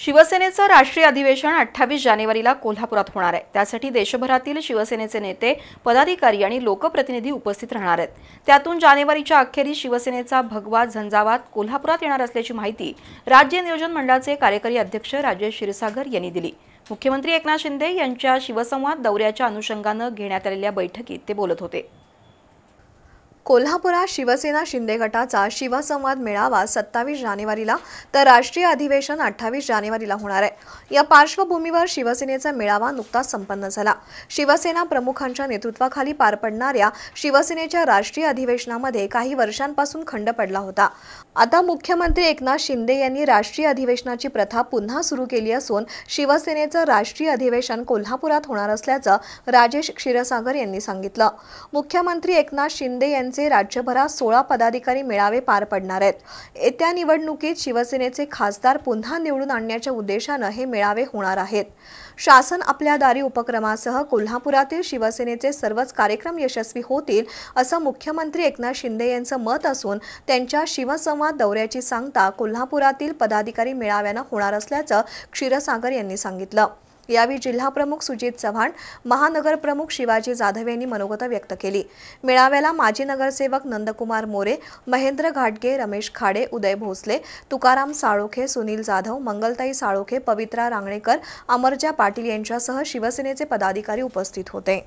शिवसेनेचं राष्ट्रीय अधिवेशन अठ्ठावीस जानेवारीला कोल्हापुरात होणार आहे. त्यासाठी देशभरातील शिवसेनेचे नेते पदाधिकारी आणि लोकप्रतिनिधी उपस्थित राहणार आहेत. त्यातून जानेवारीच्या अखेरीस शिवसेनेचा भगवा झंझावात कोल्हापुरात येणार असल्याची माहिती राज्य नियोजन मंडळाचे कार्यकारी अध्यक्ष राजेश क्षीरसागर यांनी दिली. मुख्यमंत्री एकनाथ शिंदे यांच्या शिवसंवाद दौऱ्याच्या अनुषंगानं घेण्यात आलेल्या बैठकीत ते बोलत होते. कोल्हापुरात शिवसेना शिंदे गटाचा शिवसंवाद मेळावा सत्तावीस जानेवारीला तर राष्ट्रीय अधिवेशन अठ्ठावीस जानेवारीला होणार आहे. या पार्श्वभूमीवर शिवसेनेचा मेळावा नुकताच संपन्न झाला. शिवसेना प्रमुखांच्या नेतृत्वाखाली पार पडणाऱ्या शिवसेनेच्या राष्ट्रीय अधिवेशनामध्ये काही वर्षांपासून खंड पडला होता. आता मुख्यमंत्री एकनाथ शिंदे यांनी राष्ट्रीय अधिवेशनाची प्रथा पुन्हा सुरू केली असून शिवसेनेचं राष्ट्रीय अधिवेशन कोल्हापुरात होणार असल्याचं राजेश क्षीरसागर यांनी सांगितलं. मुख्यमंत्री एकनाथ शिंदे यांनी यांचे राज्यभरात सोळा पदाधिकारी मेळावे पार पडणार आहेत. येत्या निवडणुकीत शिवसेनेचे खासदार पुन्हा निवडून आणण्याच्या उद्देशानं हे मेळावे होणार आहेत. शासन आपल्या दारी उपक्रमासह कोल्हापुरातील शिवसेनेचे सर्वच कार्यक्रम यशस्वी होतील असं मुख्यमंत्री एकनाथ शिंदे यांचं मत असून त्यांच्या शिवसंवाद दौऱ्याची सांगता कोल्हापुरातील पदाधिकारी मेळाव्यानं होणार असल्याचं क्षीरसागर यांनी सांगितलं. यावेळी जिल्हाप्रमुख सुजित चव्हाण महानगरप्रमुख शिवाजी जाधव यांनी मनोगत व्यक्त केली. मेळाव्याला माजी नगरसेवक नंदकुमार मोरे महेंद्र घाटगे रमेश खाडे उदय भोसले तुकाराम साळोखे सुनील जाधव मंगलताई साळोखे पवित्रा रांगणेकर अमरजा पाटील यांच्यासह शिवसेनेचे पदाधिकारी उपस्थित होते.